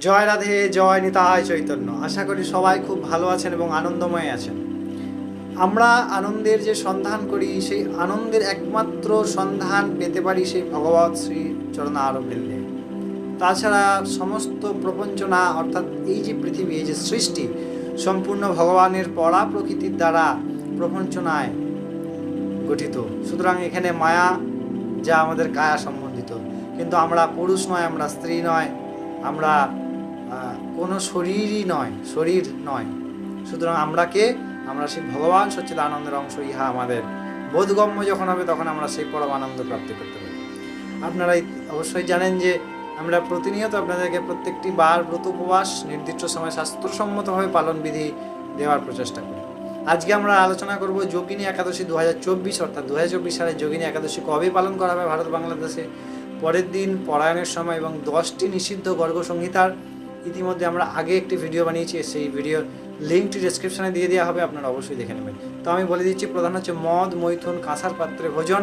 জয় রাধে, জয় নিতাই চৈতন্য। আশা করি সবাই খুব ভালো আছেন এবং আনন্দময় আছেন। আমরা আনন্দের যে সন্ধান করি, সেই আনন্দের একমাত্র সন্ধান পেতে পারি সেই ভগবৎ শ্রী চরণারবৃন্দে তাছাড়া সমস্ত প্রপঞ্চনা অর্থাৎ এই যে পৃথিবী, এই যে সৃষ্টি, সম্পূর্ণ ভগবানের পড়া প্রকৃতির দ্বারা প্রপঞ্চনায় গঠিত। সুতরাং এখানে মায়া যা আমাদের কায়া সম্বন্ধিত। কিন্তু আমরা পুরুষ নয়, আমরা স্ত্রী নয়, আমরা কোনো শরীরই নয়, শরীর নয়। সুতরাং আমরা কে আমরা সেই ভগবান সচ্চিদ আনন্দের অংশ, ইহা আমাদের বোধগম্য যখন হবে তখন আমরা সেই পরম আনন্দ প্রাপ্তি করতে পারি। আপনারা অবশ্যই জানেন যে আমরা প্রতিনিয়ত আপনাদেরকে প্রত্যেকটি বার ব্রত উপবাস, নির্দিষ্ট সময় স্বাস্থ্যসম্মতভাবে পালন বিধি দেওয়ার প্রচেষ্টা করি। আজকে আমরা আলোচনা করব যোগিনী একাদশী দু হাজার চব্বিশ, অর্থাৎ দু হাজার চব্বিশ সালে যোগিনী একাদশী কবে পালন করা হবে ভারত বাংলাদেশে পরের দিন, পরায়ণের সময় এবং দশটি নিষিদ্ধ গর্গ সংহিতার ইতিমধ্যে আমরা আগে একটি ভিডিও বানিয়েছি, সেই ভিডিওর লিঙ্কটি ডিসক্রিপশনে দিয়ে দেওয়া হবে, আপনারা অবশ্যই দেখে নেবেন। তো আমি বলে দিচ্ছি, প্রধান হচ্ছে মদ, মৈথুন, কাঁসার পাত্রে ভোজন,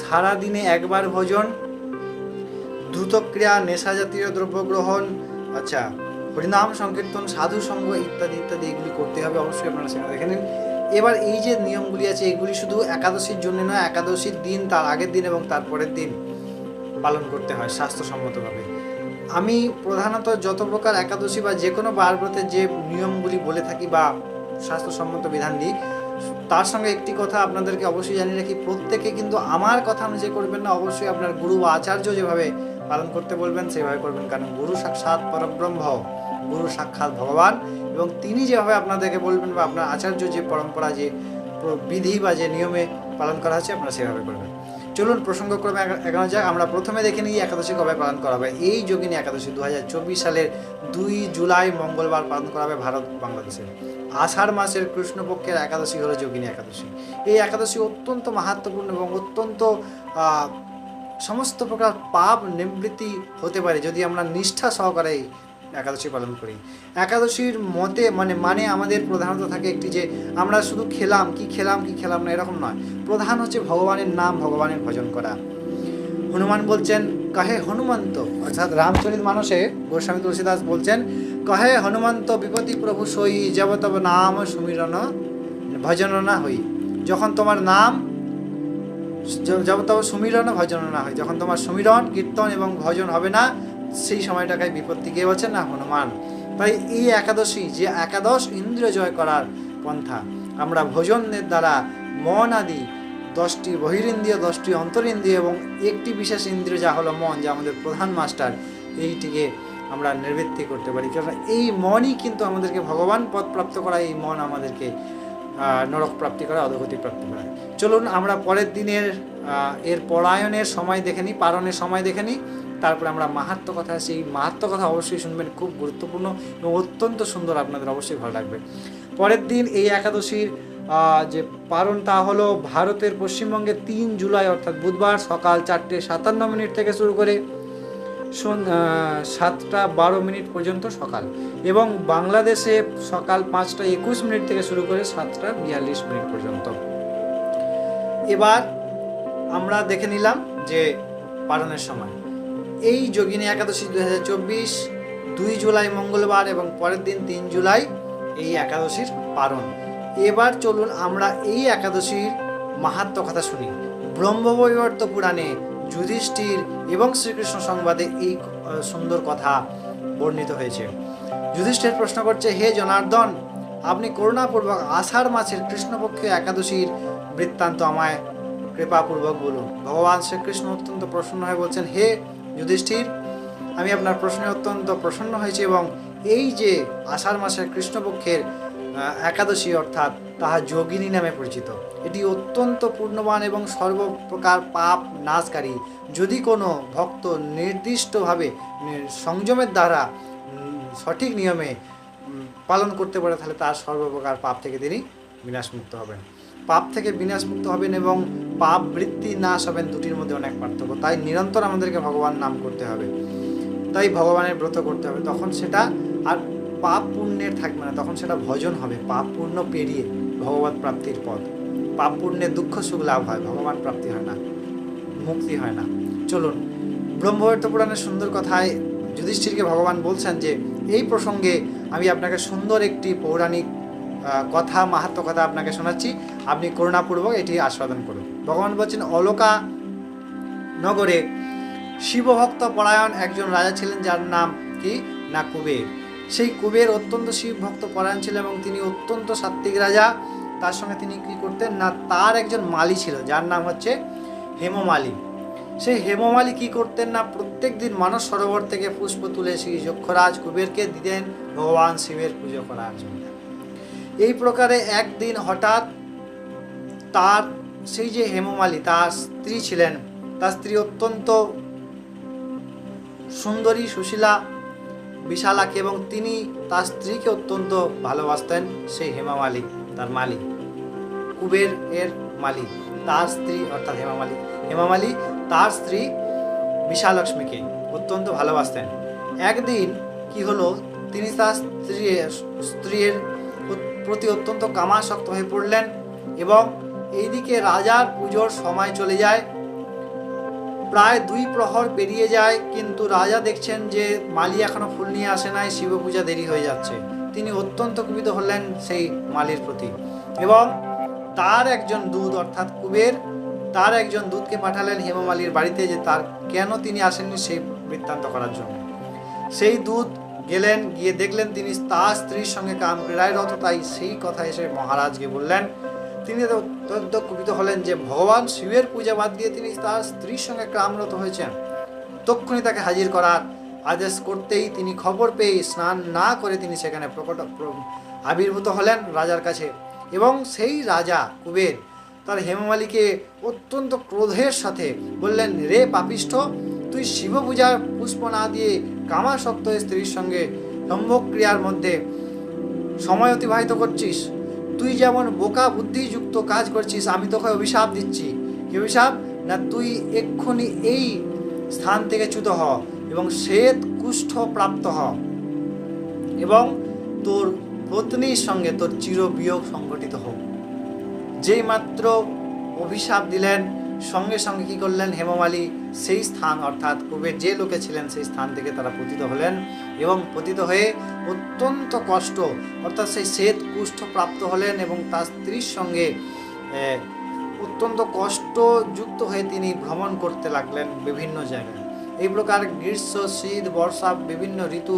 সারাদিনে একবার ভোজন, দ্রুতক্রিয়া নেশা জাতীয় দ্রব্য গ্রহণ আচ্ছা হরিনাম, সংকীর্তন, সাধু সঙ্গ ইত্যাদি ইত্যাদি, এগুলি করতে হবে, অবশ্যই আপনারা সেখানে দেখে নিন। এবার এই যে নিয়মগুলি আছে, এগুলি শুধু একাদশীর জন্য নয়, একাদশীর দিন, তার আগের দিন এবং তার পরের দিন পালন করতে হয়, স্বাস্থ্যসম্মতভাবে। আমি প্রধানত যত প্রকার একাদশী বা যে কোনো বার ব্রতের যে নিয়মগুলি বলে থাকি বা স্বাস্থ্যসম্মত বিধান দিই, তার সঙ্গে একটি কথা আপনাদেরকে অবশ্যই জানিয়ে রাখি, প্রত্যেকে কিন্তু আমার কথা অনুযায়ী করবেন না, অবশ্যই আপনার গুরু বা আচার্য যেভাবে পালন করতে বলবেন, সেভাবে করবেন। কারণ গুরু সাক্ষাৎ পরব্রহ্ম, গুরু সাক্ষাৎ ভগবান এবং তিনি যেভাবে আপনাদেরকে বলবেন বা আপনার আচার্য যে পরম্পরা, যে বিধি বা যে নিয়মে পালন করা হচ্ছে, আপনারা সেভাবে করবেন। চলুন প্রসঙ্গক্রমে এগা- এগানো যাক। আমরা প্রথমে দেখে নিই একাদশী কবে পালন করা হবে। এই যোগিনী একাদশী দু হাজার চব্বিশ সালের দুই জুলাই মঙ্গলবার পালন করা হবে ভারত, বাংলাদেশে। আষাঢ় মাসের কৃষ্ণপক্ষের একাদশী হলো যোগিনী একাদশী। এই একাদশী অত্যন্ত মাহাত্মপূর্ণ এবং অত্যন্ত সমস্ত প্রকার পাপ নিবৃত্তি হতে পারে যদি আমরা নিষ্ঠা সহকারে একাদশী পালন করি। একাদশীর মতে মানে মানে আমাদের প্রধানত থাকে একটি যে, আমরা শুধু খেলাম, কি খেলাম কি খেলাম না, এরকম নয়। প্রধান হচ্ছে ভগবানের নাম, ভগবানের ভজন করা। হনুমান বলছেন, কহে হনুমন্ত? অর্থাৎ রামচরিত মানসে গোস্বামী তুলসীদাস বলছেন, কহে হনুমন্ত বিপতি প্রভু সই জব তব নাম সুমিরন ভজন না হই। যখন তোমার নাম যব তব সুমিরন ভজন না হয় যখন তোমার সুমিরন কীর্তন এবং ভজন হবে না সেই সময়টাকায় বিপত্তি কে বলছেন না, হনুমান। তাই এই একাদশী, যে একাদশ ইন্দ্র জয় করার পন্থা, আমরা ভোজনের দ্বারা মন আদি, দশটি বহিরিন্দ্রিয়, দশটি অন্তরিন্দ্রিয় এবং একটি বিশেষ ইন্দ্রিয় যা হলো মন, যা আমাদের প্রধান মাস্টার, এইটিকে আমরা নিবৃত্তি করতে পারি। কারণ এই মনই কিন্তু আমাদেরকে ভগবান পদ প্রাপ্ত করা, এই মন আমাদেরকে নরক প্রাপ্তি করা, অধগতি প্রাপ্তি করা। চলুন আমরা পরের দিনের এর পরায়ণের সময় দেখে নিই, পারণের সময় দেখে নিই। তারপরে আমরা মাহাত্ম কথা সেই মাহাত্ম কথা অবশ্যই শুনবেন, খুব গুরুত্বপূর্ণ এবং অত্যন্ত সুন্দর আপনাদের, অবশ্যই ভালো লাগবে। পরের দিন এই একাদশীর যে পারণ তা হলো ভারতের পশ্চিমবঙ্গে তিন জুলাই, অর্থাৎ বুধবার সকাল চারটে সাতান্ন মিনিট থেকে শুরু করে সাতটা বারো মিনিট পর্যন্ত সকাল এবং বাংলাদেশে সকাল পাঁচটা একুশ মিনিট থেকে শুরু করে সাতটা বিয়াল্লিশ মিনিট পর্যন্ত। এবার আমরা দেখে নিলাম যে পালনের সময়। এই যোগিনী একাদশী দু হাজার চব্বিশ, দুই জুলাই মঙ্গলবার এবং পরের দিন তিন জুলাই এই একাদশীর পালন। এবার চলুন আমরা এই একাদশীর মাহাত্ম কথা শুনি। ব্রহ্মবৈবর্ত পুরাণে যুধিষ্ঠির এবং শ্রীকৃষ্ণ সংবাদে এই সুন্দর কথা বর্ণিত হয়েছে। যুধিষ্ঠির প্রশ্ন করছে, হে জনার্দন, আপনি করুণাপূর্বক আষাঢ় মাসের কৃষ্ণপক্ষীয় একাদশীর বৃত্তান্ত আমায় কৃপাপূর্বক বলুন। ভগবান শ্রীকৃষ্ণ অত্যন্ত প্রসন্ন হয়ে বলছেন, হে যুধিষ্ঠির, আমি আপনার প্রশ্নে অত্যন্ত প্রসন্ন হয়েছি এবং এই যে আষাঢ় মাসের কৃষ্ণপক্ষের একাদশী অর্থাৎ তাহা যোগিনী নামে পরিচিত, এটি অত্যন্ত পূর্ণবান এবং সর্বপ্রকার পাপ নাশকারী। যদি কোনো ভক্ত নির্দিষ্টভাবে সংযমের দ্বারা সঠিক নিয়মে পালন করতে পারে, তাহলে তার সর্বপ্রকার পাপ থেকে তিনি বিনাশমুক্ত হবেন। পাপ থেকে বিনাশমুক্ত হবেন এবং পাপ বৃত্তি নাশ হবেন দুটির মধ্যে অনেক পার্থক্য। তাই নিরন্তর আমাদেরকে ভগবান নাম করতে হবে। তাই ভগবানের ব্রত করতে হবে। তখন সেটা আর পাপ পুণ্যের থাকবে না। তখন সেটা ভজন হবে। পাপ পুণ্য পেরিয়ে ভগবত প্রাপ্তির পথ। পাপ পুণ্যের দুঃখ, সুখ লাভ হয়। ভগবান প্রাপ্তি হয় না। মুক্তি হয় না। চলুন ব্রহ্মবর্ত পুরাণের সুন্দর কথায় যুধিষ্ঠিরকে ভগবান বলছেন যে, এই প্রসঙ্গে আমি আপনাকে সুন্দর একটি পৌরাণিক কথা মাহাত্ম কথা আপনাকে শোনাচ্ছি। আপনি করুণাপূর্বক এটি আস্বাদন করুন। ভগবান বলছেন, অলকা নগরে শিবভক্ত পরায়ণ একজন রাজা ছিলেন যার নাম কি? না, কুবের। সেই কুবের অত্যন্ত শিবভক্ত পরায়ণ ছিল এবং তিনি অত্যন্ত সাত্ত্বিক রাজা। তার সঙ্গে তিনি কি করতেন? না, তার একজন মালি ছিল, যার নাম হচ্ছে হেমমালি। সেই হেমমালি কি করতেন না? প্রত্যেক দিন মানস সরোবর থেকে পুষ্প তুলে শ্রী যক্ষরাজ কুবেরকে দিতেন ভগবান শিবের পুজো করার জন্য। এই প্রকারে একদিন হঠাৎ তার সেই যে হেমমালি, তার স্ত্রী ছিলেন, তার স্ত্রী অত্যন্ত সুন্দরী, সুশীলা, বিশালাকে এবং তিনি তার স্ত্রীকে অত্যন্ত ভালোবাসতেন, সেই হেমামালি, তার মালিক, কুবের এর মালিক, তার স্ত্রী অর্থাৎ হেমামালি। হেমামালি, তার স্ত্রী বিশালক্ষ্মীকে অত্যন্ত ভালোবাসতেন। একদিন কি হলো, তিনি তার স্ত্রী, স্ত্রীর প্রতি অত্যন্ত কামাসক্ত হয়ে পড়লেন এবং এইদিকে রাজার পুজোর সময় চলে যায়। প্রায় দুই প্রহর পেরিয়ে যায়, কিন্তু রাজা দেখছেন যে মালি এখনও ফুল নিয়ে আসে নাই, শিব পূজা দেরি হয়ে যাচ্ছে। তিনি অত্যন্ত কুপিত হলেন সেই মালির প্রতি এবং তার একজন দূত, অর্থাৎ কুবের, তার একজন দূতকে পাঠালেন হেমমালির বাড়িতে যে তার কেন তিনি আসেননি সেই বৃত্তান্ত করার জন্য। সেই দূত গেলেন, গিয়ে দেখলেন তিনি তার স্ত্রীর সঙ্গে কাম ক্রীড়ায় রত তাই সেই কথা এসে মহারাজকে বললেন। তিনি অত্যন্ত কুপিত হলেন যে ভগবান শিবের পূজা বাদ দিয়ে তিনি তার স্ত্রীর সঙ্গে কামরত হয়েছেন। তক্ষুনি তাকে হাজির করার আদেশ করতেই তিনি খবর পেয়ে স্নান না করে তিনি সেখানে প্রকট আবির্ভূত হলেন রাজার কাছে। এবং সেই রাজা কুবের তার হেমমালিকে অত্যন্ত ক্রোধের সাথে বললেন, রে পাপিষ্ঠ তুই শিব পূজার পুষ্প না দিয়ে কামাসক্ত স্ত্রীর সঙ্গে সম্ভোগ ক্রিয়ার মধ্যে সময় অতিবাহিত করছিস? তুই যেমন বোকা বুদ্ধিযুক্ত কাজ করছিস, আমি তোকে অভিশাপ দিচ্ছি। কি অভিশাপ? না, তুই এক্ষুনি এই স্থান থেকে চ্যুত হ এবং শ্বেত কুষ্ঠ প্রাপ্ত হ। এবং তোর পত্নীর সঙ্গে তোর চিরবিয়োগ সংগঠিত হোক। যেই মাত্র অভিশাপ দিলেন, সঙ্গে সঙ্গে কি করলেন হেমমালী? সেই স্থান, অর্থাৎ কুবের যে লোকে ছিলেন সেই স্থান থেকে তারা পতিত হলেন এবং পতিত হয়ে অত্যন্ত কষ্ট, অর্থাৎ সেই শ্বেত কুষ্ঠ প্রাপ্ত হলেন এবং তার স্ত্রীর সঙ্গে অত্যন্ত কষ্টযুক্ত হয়ে তিনি ভ্রমণ করতে লাগলেন বিভিন্ন জায়গায়। এই প্রকার গ্রীষ্ম, শীত, বর্ষা, বিভিন্ন ঋতু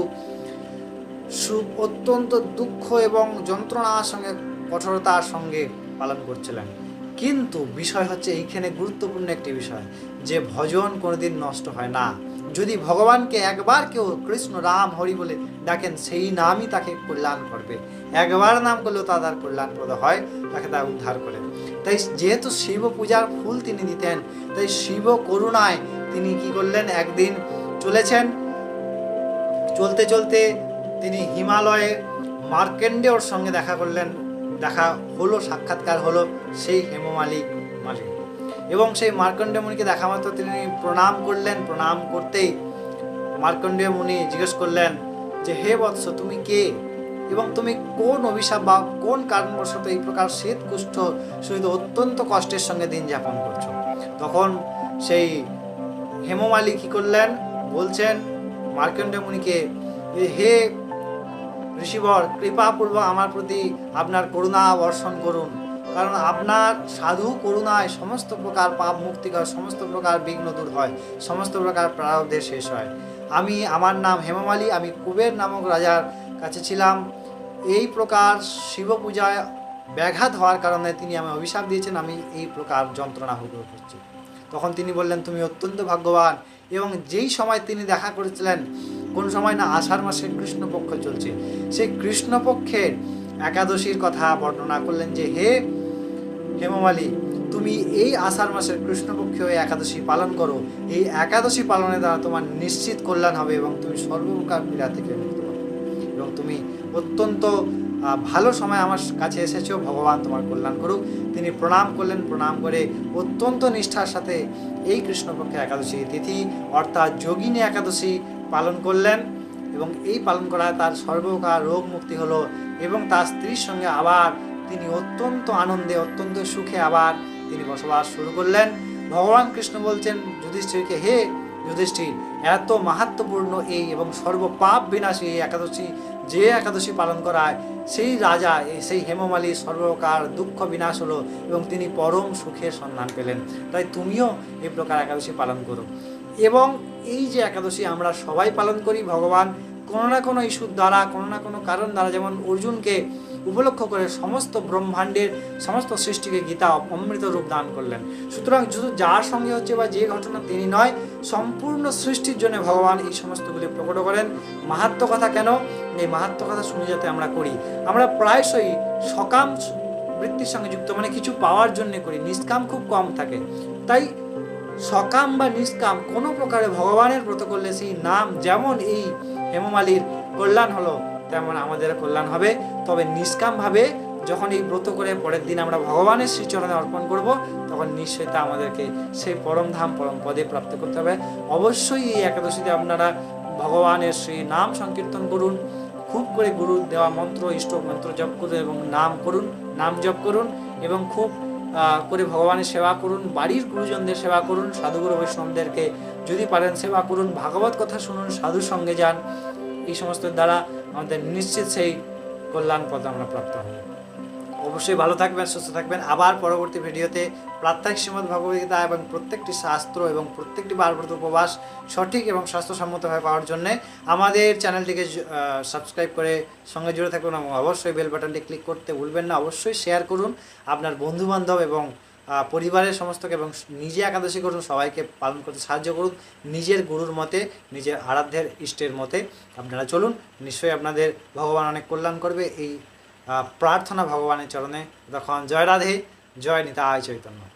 অত্যন্ত দুঃখ এবং যন্ত্রণার সঙ্গে, কঠোরতার সঙ্গে পালন করছিলেন। কিন্তু বিষয় হচ্ছে এইখানে গুরুত্বপূর্ণ একটি বিষয়, যে ভজন কোনোদিন নষ্ট হয় না। যদি ভগবানকে একবার কেউ কৃষ্ণ রাম হরি বলে ডাকেন, সেই নামই তাকে কল্যাণ করবে। একবার নাম করলেও তা তার কল্যাণপ্রদ হয়, তাকে তা উদ্ধার করে। তাই যেহেতু শিব পূজার ফুল তিনি দিতেন, তাই শিব করুণায় তিনি কি করলেন? একদিন চলেছেন, চলতে চলতে তিনি হিমালয়ে মার্কেন্ডেয়র সঙ্গে দেখা করলেন। দেখা হলো, সাক্ষাৎকার হলো সেই হেমমালি মালিক এবং সেই মার্কণ্ডেয় মুনিকে দেখা মাত্র তিনি প্রণাম করলেন, প্রণাম করতেই মার্কণ্ডেয় মুনি জিজ্ঞেস করলেন যে, হে বৎস, তুমি কে? এবং তুমি কোন অভিশাপ বা কোন কারণবশত এই প্রকার শীত কুষ্ঠ সহিত অত্যন্ত কষ্টের সঙ্গে দিন যাপন করছ? তখন সেই হেমমালি কি করলেন? বলছেন মার্কণ্ডেয় মুনিকে হে ঋষিবর, কৃপাপূর্বক আমার প্রতি আপনার করুণা বর্ষণ করুন। কারণ আপনার সাধু করুণায় সমস্ত প্রকার পাপ মুক্তি হয়, সমস্ত প্রকার বিঘ্ন দূর হয়, সমস্ত প্রকার প্রারব্ধের শেষ হয়। আমি, আমার নাম হেমমালী আমি কুবের নামক রাজার কাছে ছিলাম। এই প্রকার শিব পূজায় ব্যাঘাত হওয়ার কারণে তিনি আমি অভিশাপ দিয়েছেন, আমি এই প্রকার যন্ত্রণা ভোগ করছি। তখন তিনি বললেন, তুমি অত্যন্ত ভাগ্যবান এবং যেই সময় তিনি দেখা করেছিলেন কোন সময় না আষাঢ় মাসের কৃষ্ণপক্ষ চলছে। সেই কৃষ্ণপক্ষের একাদশীর কথা বর্ণনা করলেন যে, হে হেমমালী, তুমি এই আষাঢ় মাসের কৃষ্ণপক্ষীয় একাদশী পালন করো। এই একাদশী পালনের দ্বারা তোমার নিশ্চিত কল্যাণ হবে এবং তুমি সর্বপ্রকার পীড়া থেকে মুক্ত হবে এবং তুমি অত্যন্ত ভালো সময় আমার কাছে এসেছ, ভগবান তোমার কল্যাণ করুক। তিনি প্রণাম করলেন, প্রণাম করে অত্যন্ত নিষ্ঠার সাথে এই কৃষ্ণপক্ষে একাদশী তিথি অর্থাৎ যোগিনী একাদশী পালন করলেন এবং এই পালন করায় তার সর্বপ্রকার রোগ মুক্তি হলো এবং তার স্ত্রীর সঙ্গে আবার তিনি অত্যন্ত আনন্দে, অত্যন্ত সুখে আবার তিনি বসবাস শুরু করলেন। ভগবান কৃষ্ণ বলছেন, যুধিষ্ঠিরকে হে যুধিষ্ঠির, এত মাহাত্মপূর্ণ এই এবং সর্বপাপ বিনাশী এই একাদশী, যে একাদশী পালন করায় সেই রাজা সেই হেমমালী সর্বকার দুঃখ বিনাশ হলো এবং তিনি পরম সুখের সন্ধান পেলেন। তাই তুমিও এই প্রকার একাদশী পালন করো। এবং এই যে একাদশী আমরা সবাই পালন করি, ভগবান কোনো না কোনো ইস্যুর দ্বারা, কোনো না কোনো কারণ দ্বারা যেমন অর্জুনকে উপলক্ষ করে সমস্ত ব্রহ্মাণ্ডের, সমস্ত সৃষ্টিকে গীতা অমৃত রূপ দান করলেন। সুতরাং শুধু যার সঙ্গে হচ্ছে বা যে ঘটনা তিনি নয়, সম্পূর্ণ সৃষ্টির জন্য ভগবান এই সমস্তগুলি প্রকট করেন। মাহাত্ম কথা কেন? এই মাহাত্ম কথা শুনে যাতে আমরা করি। আমরা প্রায়শই সকাম বৃত্তির সঙ্গে যুক্ত মানে কিছু পাওয়ার জন্য করি, নিষ্কাম খুব কম থাকে। তাই সকাম বা নিষ্কাম কোনো প্রকারে ভগবানের ব্রত করলে সেই নাম যেমন এই হেমমালির কল্যাণ হলো, তেমন আমাদের কল্যাণ হবে। তবে নিষ্কামভাবে যখন এই ব্রত করে পরের দিন আমরা ভগবানের শ্রীচরণে অর্পণ করব, তখন নিশ্চয়ই তা আমাদেরকে সেই পরম ধাম, পরম পদে প্রাপ্ত করতে হবে। অবশ্যই এই একাদশীতে আপনারা ভগবানের সেই নাম সংকীর্তন করুন, খুব করে গুরু দেওয়া মন্ত্র, ইষ্ট মন্ত্র জপ করুন এবং নাম করুন, নাম জপ করুন এবং খুব করে, ভগবানের সেবা করুন, বাড়ির গুরুজনদের সেবা করুন, সাধুগুরু বৈষ্ণবদেরকে যদি পারেন সেবা করুন, ভাগবত কথা শুনুন, সাধুর সঙ্গে যান, এই সমস্ত দ্বারা আমাদের নিশ্চিত সেই কল্যাণ পদ আমরা প্রাপ্ত হব। অবশ্যই ভালো থাকবেন, সুস্থ থাকবেন। আবার পরবর্তী ভিডিওতে প্রাত্যহিক শ্রীমদ ভগবদ্গীতা এবং প্রত্যেকটি শাস্ত্র এবং প্রত্যেকটি বারব্রত উপবাস সঠিক এবং স্বাস্থ্যসম্মতভাবে পাওয়ার জন্য আমাদের চ্যানেলটিকে সাবস্ক্রাইব করে সঙ্গে জুড়ে থাকুন এবং অবশ্যই বেল বাটনটি ক্লিক করতে ভুলবেন না। অবশ্যই শেয়ার করুন আপনার বন্ধুবান্ধব এবং পরিবারের সমস্তকে এবং নিজে একাদশী করুন, সবাইকে পালন করতে সাহায্য করুন। নিজের গুরুর মতে, নিজের আরাধ্যের ইষ্টের মতে আপনারা চলুন। নিশ্চয়ই আপনাদের ভগবান অনেক কল্যাণ করবে। এই প্রার্থনা ভগবানের চরণে তখন জয় রাধে জয় নিতাই চৈতন্য।